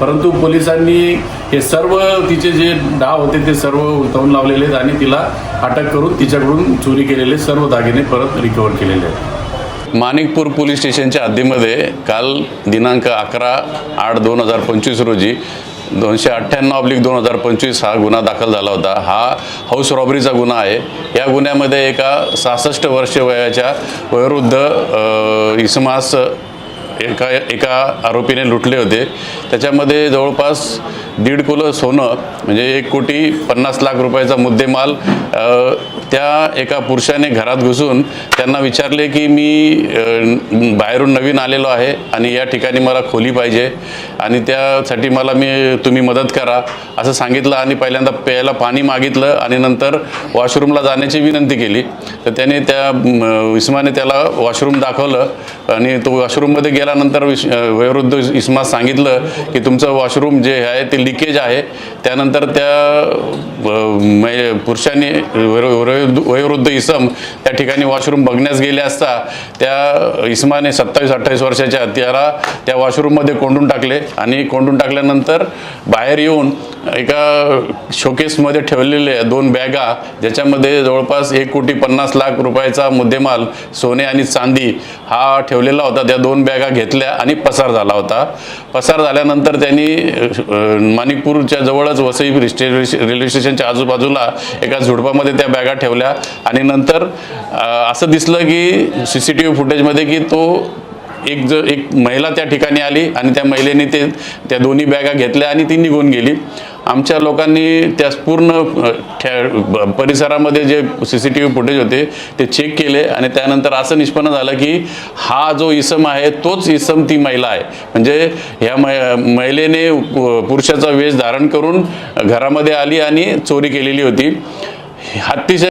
परंतु पोलिसांनी हे सर्व तिचे जे डाव होते ते सर्व उलटवून लावलेले आहेत आणि तिला अटक करून तिच्याकडून चोरी केलेले सर्व दागिने परत रिकवर केलेले आहेत. माणिकपूर पोलीस स्टेशनच्या हद्दीमध्ये काल दिनांक अकरा आठ दोन हजार पंचवीस रोजी दोनशे अठ्ठ्याण्णव अब्लिक दोन हजार पंचवीस हा गुन्हा दाखल झाला होता. हा हाऊस रॉबरीचा गुन्हा आहे. या गुन्ह्यामध्ये एका सहासष्ट वर्ष वयाच्या वयोवृद्ध इसमास एका एका आरोपीने लुटले होते. त्याच्यामध्ये जवळपास दीड किलो सोनं म्हणजे एक कोटी पन्नास लाख रुपयाचा मुद्देमाल त्या एका पुरुषाने घरात घुसून त्यांना विचारले की मी बाहेरून नवीन आलेलो आहे आणि या ठिकाणी मला खोली पाहिजे आणि त्यासाठी मला मी तुम्ही मदत करा असं सांगितलं आणि पहिल्यांदा प्यायला पाणी मागितलं आणि नंतर वॉशरूमला जाण्याची विनंती केली. तर त्याने त्या म, इस्माने त्याला वॉशरूम दाखवलं आणि तो वॉशरूममध्ये गेला गेल्यानंतर विश वयोवृद्ध इस्मात सांगितलं की तुमचं वॉशरूम जे आहे ते लिकेज आहे. त्यानंतर त्या पुरुषाने वयोवृद्ध इसम त्या ठिकाणी वॉशरूम बघण्यास गेले असता त्या इस्माने सत्तावीस अठ्ठावीस वर्षाच्या त्याला त्या वॉशरूममध्ये कोंडून टाकले आणि कोंडून टाकल्यानंतर बाहेर येऊन एका शोकेसमध्ये ठेवलेले दोन बॅगा ज्याच्यामध्ये जवळपास एक कोटी पन्नास लाख रुपयाचा मुद्देमाल सोने आणि चांदी हा ठेवलेला होता. त्या दोन बॅगा घेतल्या आणि पसार झाला होता. पसार झाल्यानंतर त्यांनी माणिकपूरच्या जवळच वसई रिस्टे रेल्वे स्टेशनच्या आजूबाजूला एका झुडपामध्ये त्या बॅगा ठेवल्या आणि नंतर असं दिसलं की सी सी टी व्ही फुटेजमध्ये की तो एक ज एक महिला त्या ठिकाणी आली आणि त्या महिलेने ते त्या दोन्ही बॅगा घेतल्या आणि ती निघून गेली. आमच्या लोकांनी त्या पूर्ण परिसरामध्ये जे C C T V footage होते ते चेक केले आणि त्यानंतर असं निष्पन्न झालं की हा जो इसम आहे तोच इसम ती महिला आहे. म्हणजे ह्या महिलेने पुरुषाचा वेश धारण करून घरामध्ये आली आणि चोरी केलेली होती. अतिशय